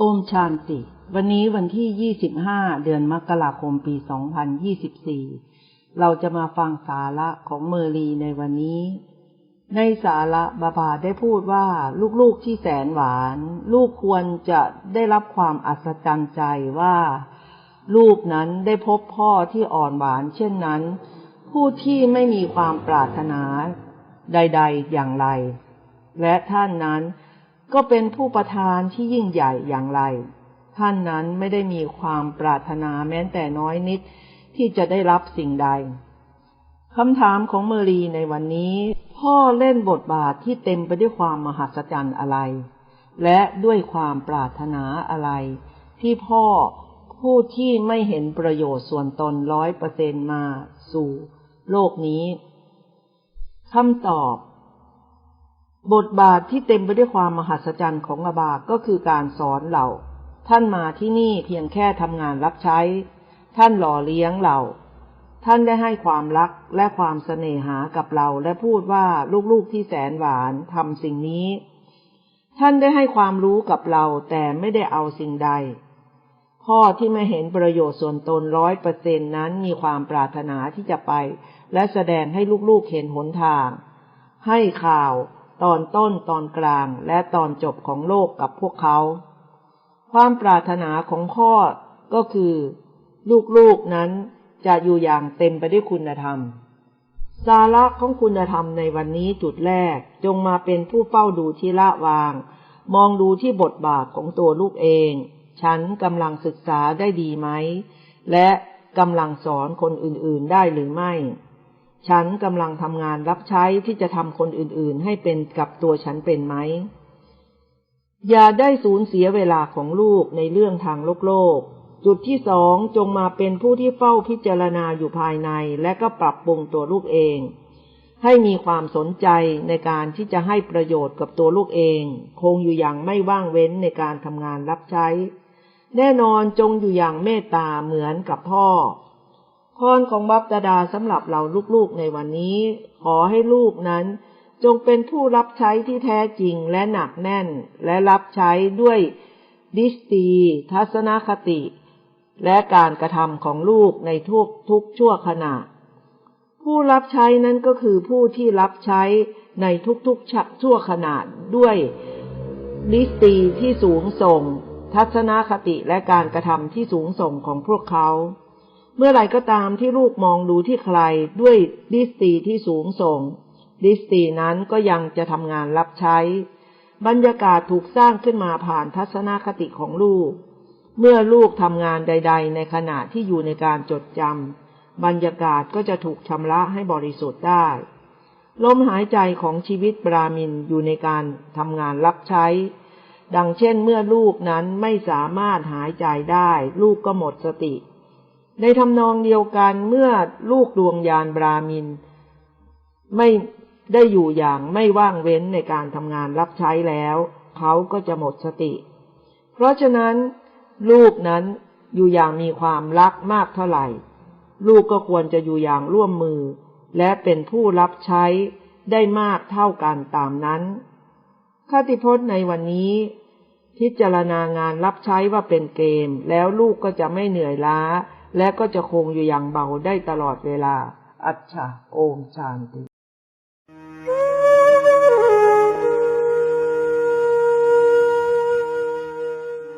โอมชานติ วันนี้วันที่ 25 เดือนมกราคมปี 2024 เราจะมาฟังสาระของเมอรีในวันนี้ ในสาระบาบาได้พูดว่าลูกๆที่แสนหวาน ลูกควรจะได้รับความอัศจรรย์ใจว่า ลูกนั้นได้พบพ่อที่อ่อนหวาน เช่นนั้น ผู้ที่ไม่มีความปรารถนาใด ๆ อย่างไร และท่านนั้น ก็เป็นผู้ประทานที่ยิ่งใหญ่อย่างไร ท่านนั้นไม่ได้มีความปรารถนาแม้แต่น้อยนิดที่จะได้รับสิ่งใดคำถามของเมรีในวันนี้ พ่อเล่นบทบาทที่เต็มไปด้วยความมหัศจรรย์อะไร และด้วยความปรารถนาอะไร ที่พ่อผู้ที่ไม่เห็นประโยชน์ส่วนตนร้อยเปอร์เซนมาสู่โลกนี้คำตอบ บทบาทที่เต็มไปด้วยความมหัศจรรย์ของอาบาก็คือการสอนเราท่านมาที่นี่เพียงแค่ทำงานรับใช้ ท่านหล่อเลี้ยงเรา ท่านได้ให้ความรักและความเสน่หากับเราและพูดว่าลูกๆที่แสนหวานทำสิ่งนี้ ท่านได้ให้ความรู้กับเราแต่ไม่ได้เอาสิ่งใด พ่อที่ไม่เห็นประโยชน์ส่วนตนร้อยเปอร์เซ็นนั้นมีความปรารถนาที่จะไป และแสดงให้ลูกๆเห็นหนทาง ให้ข่าว ตอนต้นตอนกลางและตอนจบของโลกกับพวกเขา ความปรารถนาของพ่อก็คือ ลูกๆนั้นจะอยู่อย่างเต็มไปด้วยคุณธรรม สาระของคุณธรรมในวันนี้จุดแรกจงมาเป็นผู้เฝ้าดูที่ละวาง มองดูที่บทบาทของตัวลูกเอง ฉันกำลังศึกษาได้ดีไหม และกำลังสอนคนอื่นๆได้หรือไม่ ฉันกำลังทำงานรับใช้ที่จะทำคนอื่นๆ ให้เป็นกับตัวฉันเป็นไหม อย่าได้สูญเสียเวลาของลูกในเรื่องทางโลกโลก จุดที่สองจงมาเป็นผู้ที่เฝ้าพิจารณาอยู่ภายใน และก็ปรับปรุงตัวลูกเอง ให้มีความสนใจในการที่จะให้ประโยชน์กับตัวลูกเอง คงอยู่อย่างไม่ว่างเว้นในการทำงานรับใช้ แน่นอนจงอยู่อย่างเมตตาเหมือนกับพ่อ พรของบัพตดาสำหรับเราลูกๆในวันนี้ ขอให้ลูกนั้น จงเป็นผู้รับใช้ที่แท้จริงและหนักแน่น และรับใช้ด้วยดิสตี ทัศนคติ และการกระทำของลูกในทุกทุกชั่วขณะ ผู้รับใช้นั้นก็คือผู้ที่รับใช้ในทุกๆชั่วขณะด้วยดิสตีที่สูงส่ง ทัศนคติและการกระทำที่สูงส่งของพวกเขา เมื่อไรก็ตามที่ลูกมองดูที่ใครด้วยดิสตีที่สูงส่ง ดิสตีนั้นก็ยังจะทำงานรับใช้ บรรยากาศถูกสร้างขึ้นมาผ่านทัศนคติของลูก เมื่อลูกทำงานใด ๆ ในขณะที่อยู่ในการจดจำบรรยากาศก็จะถูกชำระให้บริสุทธิ์ได้ลมหายใจของชีวิตบรามินอยู่ในการทำงานรับใช้ ดังเช่นเมื่อลูกนั้นไม่สามารถหายใจได้ ลูกก็หมดสติ ในทำนองเดียวกันเมื่อลูกดวงยานบรามิน ไม่ได้อยู่อย่างไม่ว่างเว้นในการทำงานรับใช้แล้ว เขาก็จะหมดสติ เพราะฉะนั้น ลูกนั้นอยู่อย่างมีความรักมากเท่าไหร่ ลูกก็ควรจะอยู่อย่างร่วมมือ และเป็นผู้รับใช้ได้มากเท่ากันตามนั้นคติพจน์ในวันนี้ พิจารณางานรับใช้ว่าเป็นเกม แล้วลูกก็จะไม่เหนื่อยล้า และก็จะคงอยู่อย่างเบาได้ตลอดเวลา อัจฉาโอมชานติ